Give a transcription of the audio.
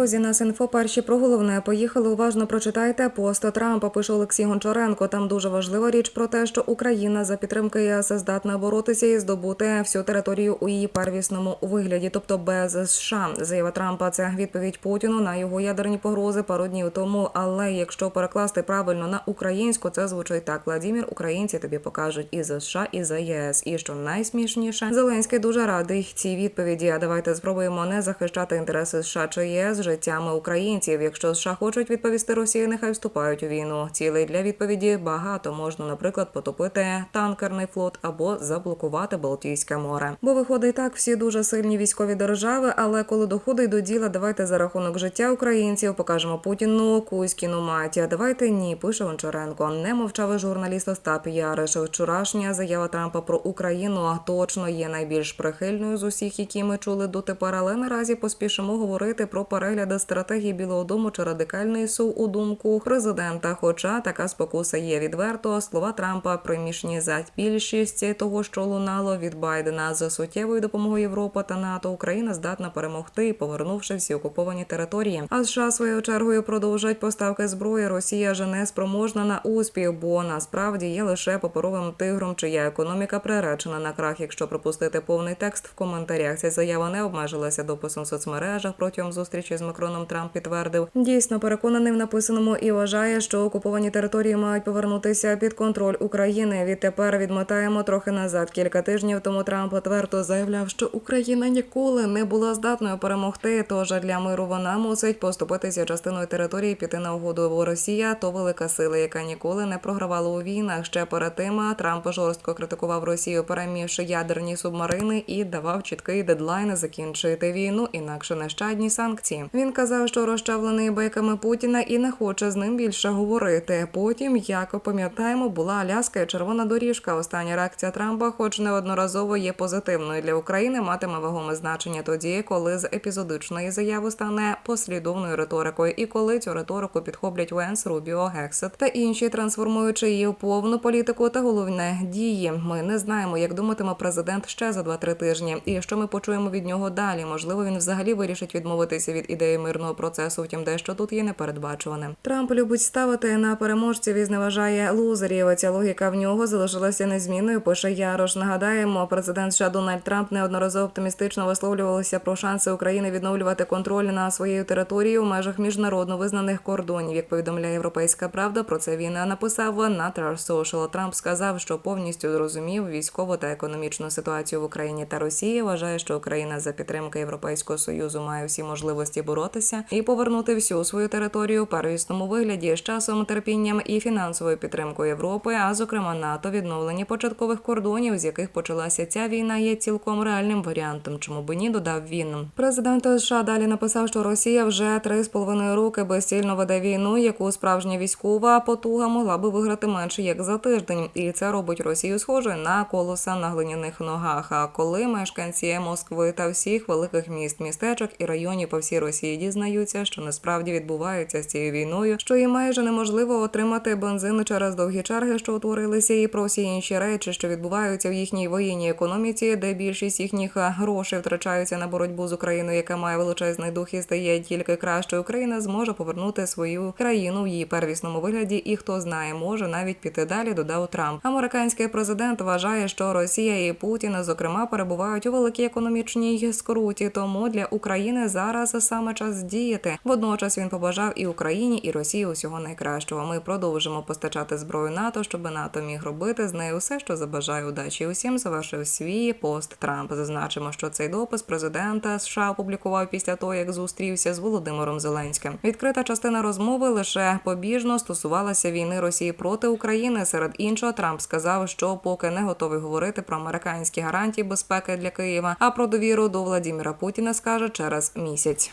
Друзі, нас інфо перші про головне. Поїхали уважно. Прочитайте пост Трампа. Пише Олексій Гончаренко. Там дуже важлива річ про те, що Україна за підтримки ЄС здатна боротися і здобути всю територію у її первісному вигляді, тобто без США. Заява Трампа це відповідь Путіну на його ядерні погрози пару днів тому. Але якщо перекласти правильно на українську, це звучить так: Владімір, українці тобі покажуть і за США, і за єС. І що найсмішніше, Зеленський дуже радий цій відповіді. А давайте спробуємо не захищати інтереси США чи ЄС життями українців. Якщо США хочуть відповісти Росії, нехай вступають у війну. Цілей для відповіді багато можна, наприклад, потопити танкерний флот або заблокувати Балтійське море. Бо виходить так, всі дуже сильні військові держави. Але коли доходить до діла, давайте за рахунок життя українців покажемо Путіну Кузькіну маті. Давайте ні, пише Гончаренко. Не мовчав журналіст Остап Яриш. Вчорашня заява Трампа про Україну точно є найбільш прихильною з усіх, які ми чули дотепер. Але наразі поспішимо говорити про перегляди стратегії Білого Дому чи радикальний сув у думку президента. Хоча така спокуса є відверто. Слова Трампа примішні за більшість того, що лунало від Байдена за суттєвою допомогою Європи та НАТО. Україна здатна перемогти, повернувши всі окуповані території. А США своєю чергою продовжать поставки зброї. Росія же не спроможна на успіх, бо насправді є лише паперовим тигром, чия економіка приречена на крах. Якщо пропустити повний текст в коментарях, ця заява не обмежилася дописом в соцмережах. Протягом зустрічі з Макроном Трамп підтвердив дійсно переконаний в написаному і вважає, що окуповані території мають повернутися під контроль України. Відтепер відмотаємо трохи назад. Кілька тижнів тому Трамп твердо заявляв, що Україна ніколи не була здатною перемогти. Тож для миру вона мусить поступитися частиною території, піти на угоду. Бо Росія то велика сила, яка ніколи не програвала у війнах. Ще перед тим Трамп жорстко критикував Росію, перемігши ядерні субмарини і давав чіткий дедлайн закінчити війну, інакше нещадні санкції. Він казав, що розчавлений байками Путіна і не хоче з ним більше говорити. Потім, як пам'ятаємо, була Аляска і червона доріжка. Остання реакція Трампа, хоч неодноразово є позитивною для України, матиме вагоме значення тоді, коли з епізодичної заяви стане послідовною риторикою, і коли цю риторику підхоплять Венс, Рубіо, Гексет та інші, трансформуючи її в повну політику та головне дії. Ми не знаємо, як думатиме президент ще за 2-3 тижні, і що ми почуємо від нього далі. Можливо, він взагалі вирішить відмовитися від ідеї мирного процесу. Втім, дещо тут є непередбачуваним. Трамп любить ставити на переможців і зневажає лузерів. Ця логіка в нього залишилася незмінною. Пише Ярош. Нагадаємо, президент США Дональд Трамп неодноразово оптимістично висловлювалися про шанси України відновлювати контроль на своєю територією в межах міжнародно визнаних кордонів. Як повідомляє Європейська Правда, про це він написав на Truth Social. Трамп сказав, що повністю зрозумів військову та економічну ситуацію в Україні та Росії. Вважає, що Україна за підтримки Європейського союзу має всі можливості боротися і повернути всю свою територію первісному вигляді з часом, терпінням і фінансовою підтримкою Європи, а зокрема НАТО, відновлення початкових кордонів, з яких почалася ця війна, є цілком реальним варіантом. Чому би ні, додав він. Президент США далі написав, що Росія вже три з половиною роки безцільно веде війну, яку справжня військова потуга могла би виграти менше як за тиждень, і це робить Росію схожою на колоса на глиняних ногах. А коли мешканці Москви та всіх великих міст, містечок і районів по всій Росії дізнаються, що насправді відбувається з цією війною, що їм майже неможливо отримати бензин через довгі черги, що утворилися, і про всі інші речі, що відбуваються в їхній воєнній економіці, де більшість їхніх грошей втрачаються на боротьбу з Україною, яка має величезний дух і стає тільки кращою. Україна зможе повернути свою країну в її первісному вигляді, і хто знає, може навіть піти далі. Додав Трамп. Американський президент вважає, що Росія і Путін, зокрема, перебувають у великій економічній скруті. Тому для України зараз саме час діяти. Водночас він побажав і Україні, і Росії усього найкращого. Ми продовжимо постачати зброю НАТО, щоб НАТО міг робити з нею все, що забажає удачі. Усім завершив свій пост Трамп. Зазначимо, що цей допис президента США опублікував після того, як зустрівся з Володимиром Зеленським. Відкрита частина розмови лише побіжно стосувалася війни Росії проти України. Серед іншого, Трамп сказав, що поки не готовий говорити про американські гарантії безпеки для Києва, а про довіру до Владіміра Путіна скаже через місяць.